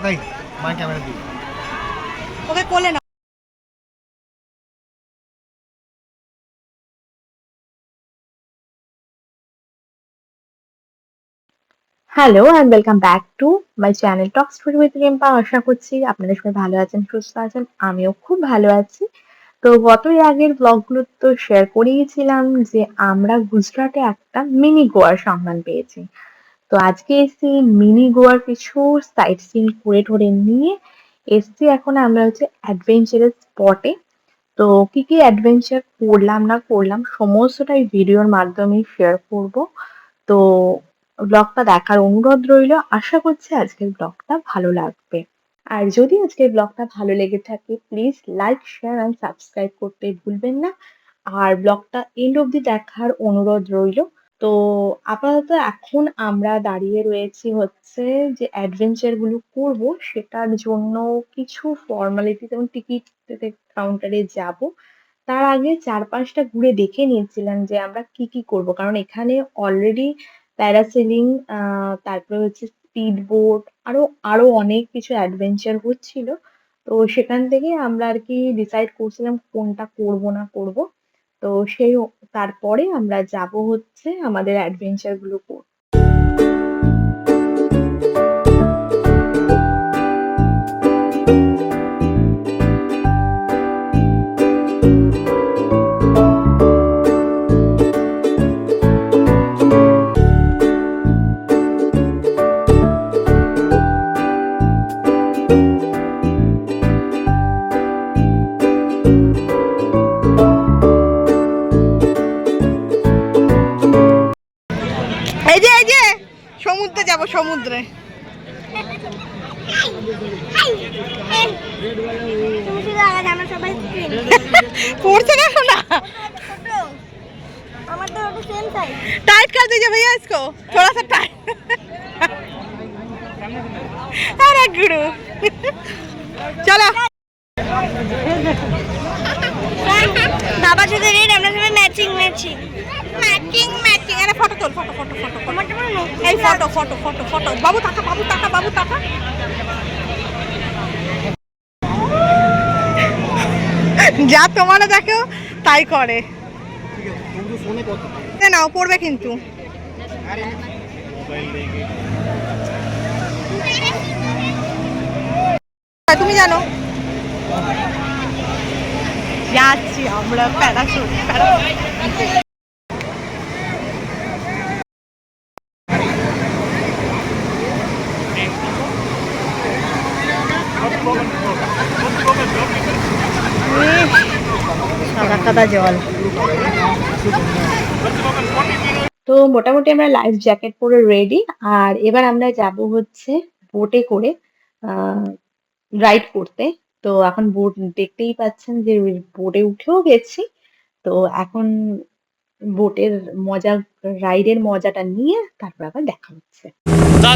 Okay my camera দিই ওকে কোলে না hello and welcome back to my channel talk story with Rimpa আশা করছি আপনাদের সবাই ভালো আছেন সুস্থ আছেন আমিও খুব ভালো আছি। তো গত এর আগের ব্লগগুলো তো শেয়ার করিয়েছিলাম যে আমরা গুজরাটে একটা মিনি গোয়ার সন্ধান পেয়েছি। তো আজকে এসছি মিনি গোয়ার কিছু সাইট সিন করে ঠোরে নিয়ে এসছি এখন আমরা হচ্ছে অ্যাডভেঞ্চারের স্পটে তো কি কি অ্যাডভেঞ্চার করলাম, না করলাম, সমস্তটাই ভিডিওর মাধ্যমে শেয়ার করব। তো ব্লগটা দেখার অনুরোধ রইল। আশা করছি আজকের ব্লগটা ভালো লাগবে। আর যদি আজকের ব্লগটা ভালো লেগে থাকে please like share and subscribe করতে ভুলবেন না। আর ব্লগটা এন্ড অবধি দেখার অনুরোধ রইল। তো আপাতত এখন আমরা দাঁড়িয়ে রয়েছি হচ্ছে যে অ্যাডভেঞ্চারগুলো করব, সেটার জন্য কিছু ফর্মালিটি যেমন টিকিট কাউন্টারে যাব। তার আগে চারপাশটা ঘুরে দেখে নিয়েছিলাম যে আমরা কি কি করব, কারণ এখানে অলরেডি প্যারাসেলিং তারপরে হচ্ছে স্পিড বোট আরও আরও অনেক কিছু অ্যাডভেঞ্চার হচ্ছিল। তো সেখান থেকে আমরা আর কি ডিসাইড করছিলাম কোনটা করব না করব। তো সেই তারপরে আমরা যাব হচ্ছে আমাদের অ্যাডভেঞ্চারগুলো করতে। তুমি শুধু আগে আমরা সবাই স্ক্রিন পড়ছে না শোনা আমার তো ওটা সেম সাইজ टाइट कर दीजिए भैया इसको थोड़ा सा टाइट अरे गुरु चलो বাবা শুধু রেড আমরা সবাই ম্যাচিং ম্যাচিং ম্যাচিং ম্যাচিং আরে ফটো তোল ফটো ফটো ফটো এই ফটো ফটো ফটো ফটো বাবু টাকা বাবু টাকা বাবু টাকা। যা তোমার দেখো তাই করে। নাও পড়বে কিন্তু। তুমি জানো? যাচ্ছি আমরা প্যারাসুট প্যারাসুট। সাদা জল। তো মোটামুটি আমরা লাইফ জ্যাকেট পরে রেডি আর এবার আমরা যাব হচ্ছে বোটে করে রাইড করতে। তো এখন বোট দেখতেই পাচ্ছেন যে বোটে উঠেও গেছি। তো এখন বোটের মজা রাইডের মজাটা নিয়ে তারপর আবার দেখা হচ্ছে। যা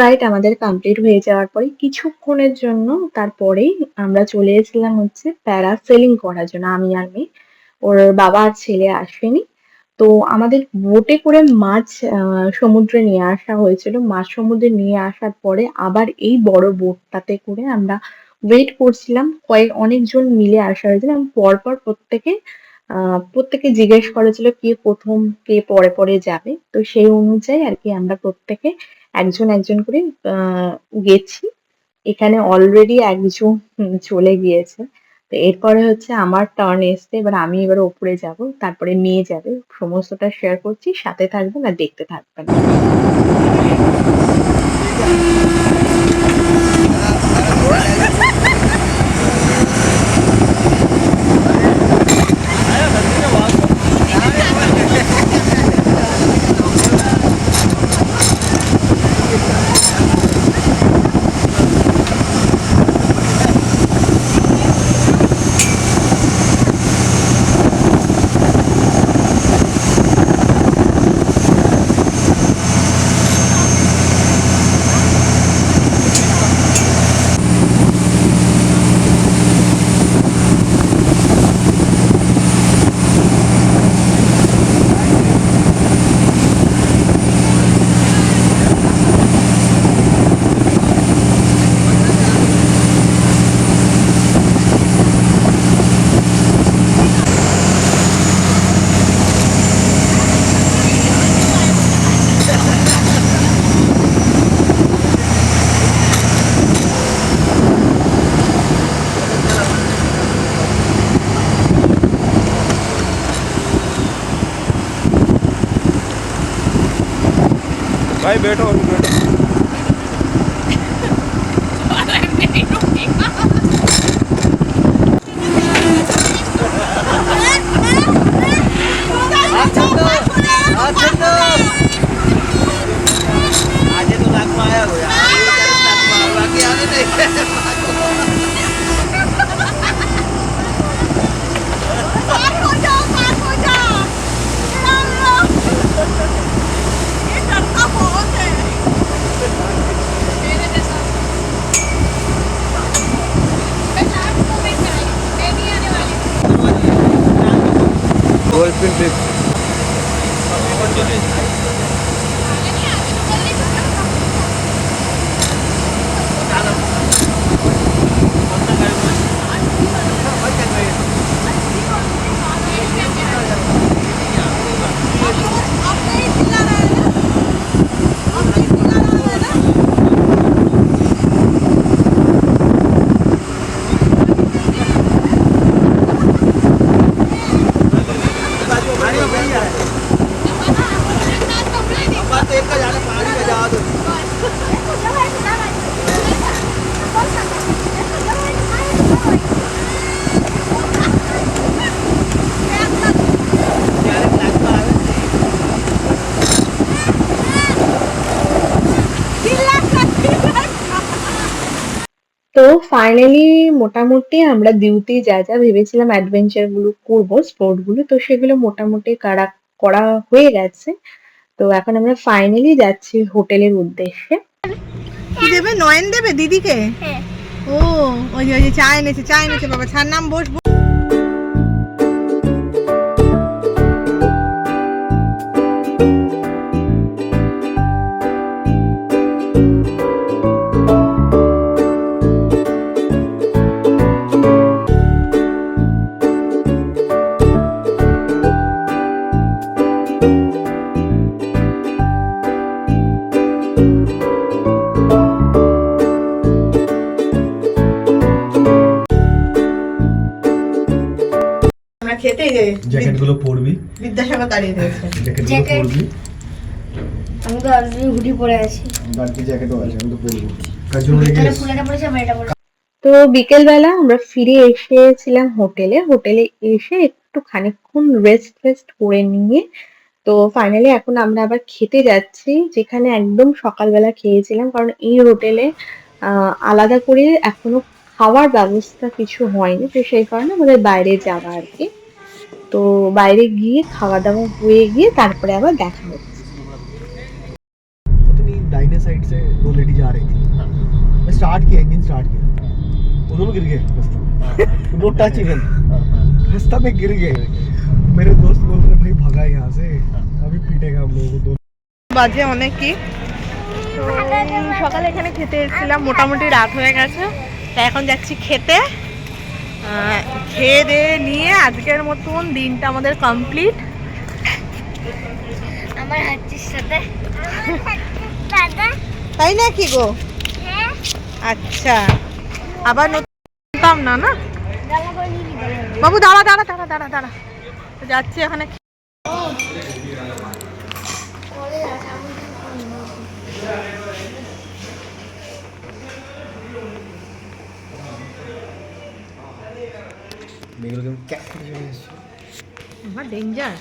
রাইড আমাদের কমপ্লিট হয়ে যাওয়ার পরে কিছুক্ষণের জন্য তারপরেই আমরা চলে এসেছিলাম হচ্ছে প্যারাসেলিং করার জন্য, আমি আর মেয়ে। ওর বাবা আর ছেলে আসেনি। তো আমাদের বোটে করে মাছ সমুদ্রে নিয়ে আসা হয়েছিল। মাছ সমুদ্রে নিয়ে আসার পরে আবার এই বড় বোটটাতে করে আমরা ওয়েট করছিলাম। কয়েক, অনেকজন মিলে আসা হয়েছিল পরপর প্রত্যেকে আহ প্রত্যেকে জিজ্ঞেস করেছিল কে প্রথম, কে পরে পরে যাবে। তো সেই অনুযায়ী আর কি আমরা প্রত্যেকে একজন একজন করে গেছি। এখানে অলরেডি একজন চলে গিয়েছে। তো এরপরে হচ্ছে আমার টার্ন এসছে, এবার আমি এবার ওপরে যাব, তারপরে মেয়ে যাবে। সমস্তটা শেয়ার করছি, সাথে থাকবেন আর দেখতে থাকবেন भाई बैठो তো ফাইনালি মোটামুটি আমরা দিউতে যা যা ভেবেছিলাম অ্যাডভেঞ্চারগুলো করব স্পোর্টগুলো তো সেগুলো মোটামুটি কারা করা হয়ে গেছে। তো এখন আমরা ফাইনালি যাচ্ছি হোটেলের উদ্দেশ্যে। কি দেবে? নয়ন দেবে দিদিকে? হ্যাঁ। ও ওই যে চা এনেছে চা এনেছে বাবা ছার নাম বস। জ্যাকেটগুলো পরবি। বিদ্যাসাগর দাঁড়িয়ে রয়েছে। জ্যাকেটগুলো পরবি। আমি তো অলরেডি হুডি পরে আছি। বাড়তি জ্যাকেটও আছে আমি তো পরবো। রেখে ফুলেটা পরেছে আমার এটা পরে তো বিকেলবেলা আমরা ফিরে এসেছিলাম হোটেলে। হোটেলে এসে একটু খানিকক্ষণ রেস্ট রেস্ট করে নিয়ে তো ফাইনালি এখন আমরা আবার খেতে যাচ্ছি যেখানে একদম সকালবেলা খেয়েছিলাম কারণ এই হোটেলে আলাদা করে এখনও খাওয়ার ব্যবস্থা কিছু হয়নি তো সেই কারণে আমাদের বাইরে যাওয়া আর কি। তো বাইরে গিয়ে খাওয়া দাওয়া হয়ে গিয়ে তারপরে আবার দেখা হচ্ছে पता नहीं दाहिने साइड से दो लेडी जा रही थी मैं स्टार्ट किया इंजन स्टार्ट किया वो दोनों गिर गए रास्ते में नो टच इवन रास्ता में गिर गए मेरे दोस्त बोल रहे भाई भगा यहाँ से अभी पीटेगा हम लोगों को दो বাজে অনেক কি তো সকালে এখানে খেতে এসেছিলাম মোটামুটি রাত হয়ে গেছে তা এখন যাচ্ছি খেতে আহ, খেয়ে দিয়ে নিয়ে আজকের মতন দিনটা আমাদের কমপ্লিট আমার হাতির সাথে। তাই না কি গো? হ্যাঁ। আচ্ছা। আবার নতুন না না? বাবু দাঁড়া দাঁড়া দাঁড়া দাঁড়া দাঁড়া। যাচ্ছি এখানে মেয়েগুলোকে ক্যাক করে চলে এসেছে বাবা ডেঞ্জার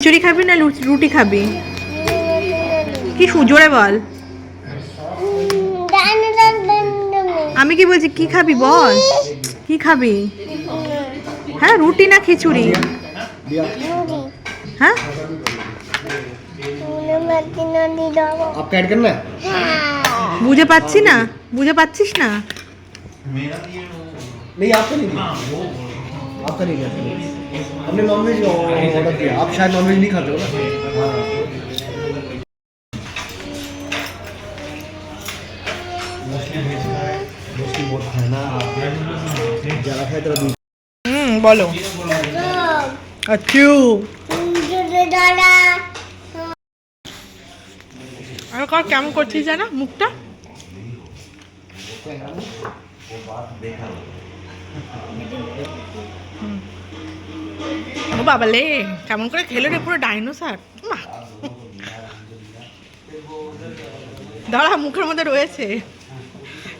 খিচুড়ি খাবি না রুটি খাবি? কি সুজোরে বল। আমি কি বলছি কি খাবি বল? কি খাবি? হ্যাঁ রুটি না খিচুড়ি? হ্যাঁ? বুঝে পাচ্ছি না। বুঝে পাচ্ছিস না? आपका नहीं दिया आपका नहीं दिया हमने नॉनवेज ऑर्डर किया आप शायद नॉनवेज नहीं खाते हो ना हाँ मोस्टली वेज खाए मोस्टली बहुत खाए ना ज़्यादा खाए तेरा दूध হুম বলো আচ্ছু আর কর কেমন করছিস জানা মুখটা হুম। ও বাবালে কেমন করে খেলে রে পুরো ডাইনোসার দাঁড়া, মুখের মধ্যে রয়েছে।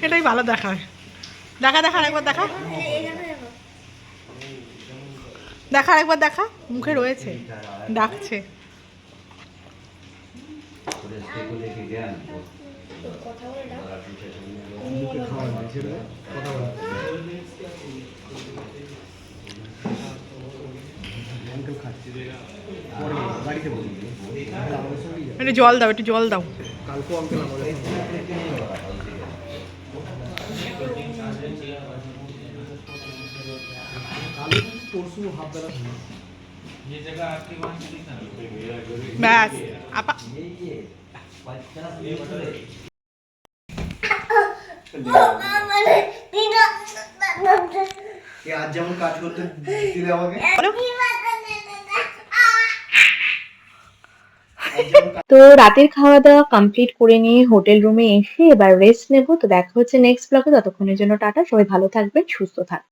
এটাই ভালো দেখায়। দেখা দেখা একবার দেখা। দেখা একবার দেখা। মুখে রয়েছে। ডাকছে। কথা একটু জল দাও একটু জল দাও। কালকেও আঙ্কেল আমাদের পরশু হাফ বেলা ব্যাস আপা আজ যেমন কাজ করতে দিলে আমাকে বলো আজ যেমন কাজ তো রাতের খাওয়া দাওয়া কমপ্লিট করে নিয়ে হোটেল রুমে এসে এবার রেস্ট নেব। তো দেখা হচ্ছে নেক্সট ব্লগে ততক্ষণের জন্য টাটা। সবাই ভালো থাকবেন, সুস্থ থাকবেন।